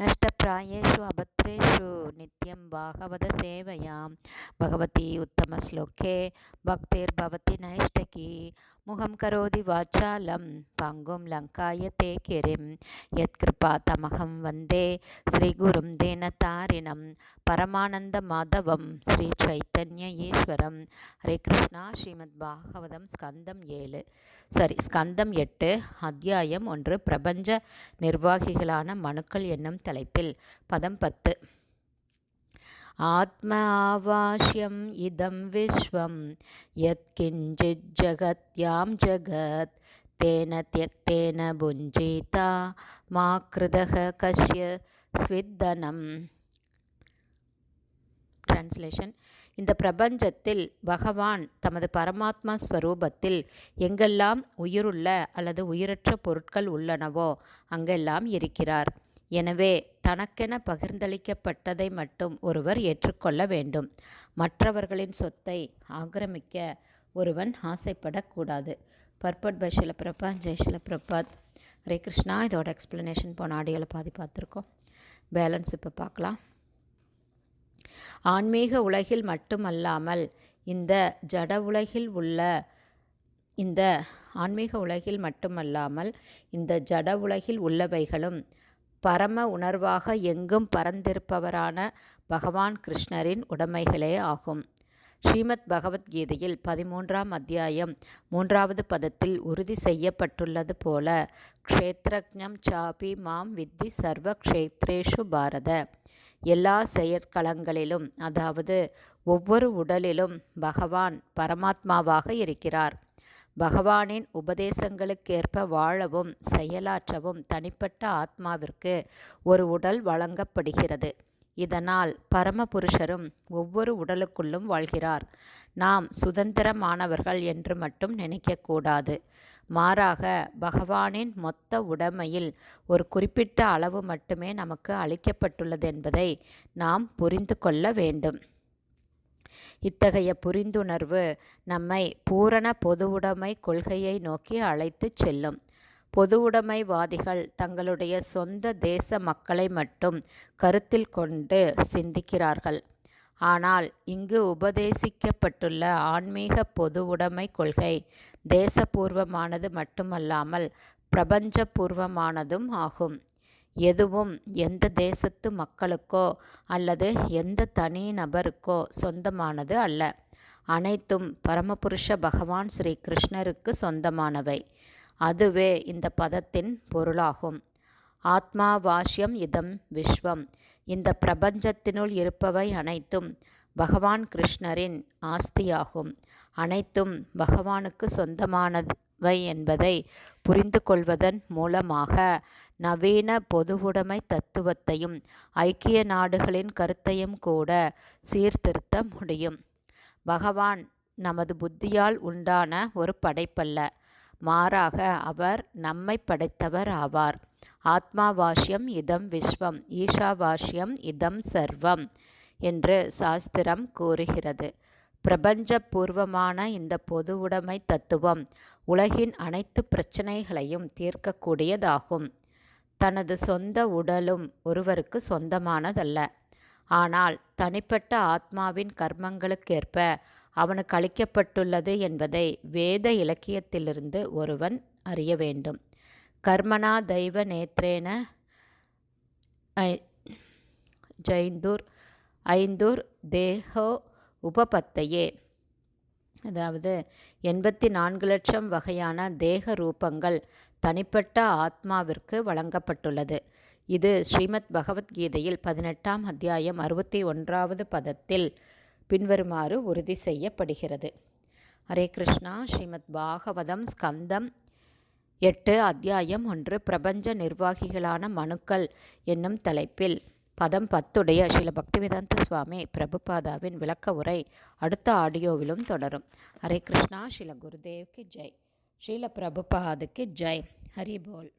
नष्टप्रायेषु अभद्रेषु नित्यं भागवतसेवयां भगवती उत्तमश्लोके भक्तिर्भवति नैष्टकी मुखं करोति वाचालं पङ्गुं लङ्काय ते किरिं यत्कृपातमहं वन्दे श्रीगुरुं दीनतारिणं परमानन्दमाधवं श्रीचैतन्य ஈஸ்வரம் ஹரே கிருஷ்ணா ஸ்ரீமத் பாகவதம் ஸ்கந்தம் ஏழு சரி ஸ்கந்தம் எட்டு அத்தியாயம் ஒன்று பிரபஞ்ச நிர்வாகிகளான மனுக்கள் என்னும் தலைப்பில் பதம் பத்து. ஆத்ம ஆவாஷ்யம் இதம் விஸ்வம் யத்கிஞ்சித் ஜகத்யாம் ஜகத் தேன தியக்தேன புஞ்சீதா மா கிருதக கஷ்ய ஸ்வித்தனம். டிரான்ஸ்லேஷன் இந்த பிரபஞ்சத்தில் பகவான் தமது பரமாத்மா ஸ்வரூபத்தில் எங்கெல்லாம் உயிருள்ள அல்லது உயிரற்ற பொருட்கள் உள்ளனவோ அங்கெல்லாம் இருக்கிறார். எனவே தனக்கென பகிர்ந்தளிக்கப்பட்டதை மட்டும் ஒருவர் ஏற்றுக்கொள்ள வேண்டும். மற்றவர்களின் சொத்தை ஆக்கிரமிக்க ஒருவன் ஆசைப்படக்கூடாது. பர்பட் பை ஷிலப்பிரபாத் ஜெய் ஷிலப்பிரபாத் ஹரே கிருஷ்ணா. இதோட எக்ஸ்ப்ளனேஷன் போன ஆடியோவில் பாதி பார்த்துருக்கோம். பேலன்ஸ் இப்போ பார்க்கலாம். ஆன்மீக உலகில் மட்டுமல்லாமல் இந்த ஜட உலகில் உள்ள இந்த ஆன்மீக உலகில் மட்டுமல்லாமல் இந்த ஜட உலகில் உள்ளவைகளும் பரம உணர்வாக எங்கும் பரந்திருப்பவரான பகவான் கிருஷ்ணரின் உடைமைகளே ஆகும். ஸ்ரீமத் பகவத்கீதையில் பதிமூன்றாம் அத்தியாயம் மூன்றாவது பதத்தில் உறுதி செய்யப்பட்டுள்ளது போல க்ஷேத்ரஜம் சாபி மாம் வித்தி சர்வ க்ஷேத்ரேஷு பாரத. எல்லா செயற்களங்களிலும் அதாவது ஒவ்வொரு உடலிலும் பகவான் பரமாத்மாவாக இருக்கிறார். பகவானின் உபதேசங்களுக்கேற்ப வாழவும் செயலாற்றவும் தனிப்பட்ட ஆத்மாவிற்கு ஒரு உடல் வழங்கப்படுகிறது. இதனால் பரமபுருஷரும் ஒவ்வொரு உடலுக்குள்ளும் வாழ்கிறார். நாம் சுதந்திரமானவர்கள் என்று மட்டும் நினைக்கக்கூடாது மாறாக பகவானின் மொத்த உடைமையில் ஒரு குறிப்பிட்ட அளவு மட்டுமே நமக்கு அளிக்கப்பட்டுள்ளது என்பதை நாம் புரிந்து கொள்ள வேண்டும். இத்தகைய புரிந்துணர்வு நம்மை பூரண பொதுவுடைமை கொள்கையை நோக்கி அழைத்துச் செல்லும். பொதுவுடைமைவாதிகள் தங்களுடைய சொந்த தேச மக்களை மட்டும் கருத்தில் கொண்டு சிந்திக்கிறார்கள். ஆனால் இங்கு உபதேசிக்கப்பட்டுள்ள ஆன்மீக பொதுவுடைமை கொள்கை தேசபூர்வமானது மட்டுமல்லாமல் பிரபஞ்சபூர்வமானதும் ஆகும். எதுவும் எந்த தேசத்து மக்களுக்கோ அல்லது எந்த தனி நபருக்கோ சொந்தமானது அல்ல. அனைத்தும் பரமபுருஷ பகவான் ஸ்ரீ கிருஷ்ணருக்கு சொந்தமானவை. அதுவே இந்த பதத்தின் பொருளாகும். ஆத்மா வாஷ்யம் இதம் விஸ்வம் இந்த பிரபஞ்சத்தினுள் இருப்பவை அனைத்தும் பகவான் கிருஷ்ணரின் ஆஸ்தியாகும். அனைத்தும் பகவானுக்கு சொந்தமானது வை என்பதை புரிந்து கொள்வதன் மூலமாக நவீன பொதுவுடைமை தத்துவத்தையும் ஐக்கிய நாடுகளின் கருத்தையும் கூட சீர்திருத்த முடியும். பகவான் நமது புத்தியால் உண்டான ஒரு படைப்பல்ல. மாறாக அவர் நம்மை படைத்தவர் ஆவார். ஆத்மாவாஷ்யம் இதம் விஸ்வம் ஈஷாவாஷ்யம் இதம் சர்வம் என்று சாஸ்திரம் கூறுகிறது. பிரபஞ்ச பூர்வமான இந்த பொது உடைமை தத்துவம் உலகின் அனைத்து பிரச்சனைகளையும் தீர்க்கக்கூடியதாகும். தனது சொந்த உடலும் ஒருவருக்கு சொந்தமானதல்ல. ஆனால் தனிப்பட்ட ஆத்மாவின் கர்மங்களுக்கேற்ப அவனுக்கு அளிக்கப்பட்டுள்ளது என்பதை வேத இலக்கியத்திலிருந்து ஒருவன் அறிய வேண்டும். கர்மனா தெய்வ நேத்ரேன ஜெய்ந்தூர் ஐந்தூர் தேஹோ உபபத்தையே. அதாவது எண்பத்தி நான்கு லட்சம் வகையான தேக ரூபங்கள் தனிப்பட்ட ஆத்மாவிற்கு வழங்கப்பட்டுள்ளது. இது ஸ்ரீமத் பகவத்கீதையில் பதினெட்டாம் அத்தியாயம் அறுபத்தி ஒன்றாவது பதத்தில் பின்வருமாறு உறுதி செய்யப்படுகிறது. ஹரே கிருஷ்ணா ஸ்ரீமத் பாகவதம் ஸ்கந்தம் எட்டு அத்தியாயம் ஒன்று பிரபஞ்ச நிர்வாகிகளான மனுக்கள் என்னும் தலைப்பில் பதம் பத்துடைய ஸ்ரீல பக்திவேதாந்த சுவாமி பிரபுபாதாவின் விளக்க உரை அடுத்த ஆடியோவிலும் தொடரும். ஹரே கிருஷ்ணா ஸ்ரீல குருதேவ்க்கு ஜெய். ஸ்ரீல பிரபுபாதுக்கு ஜெய். ஹரி போல்.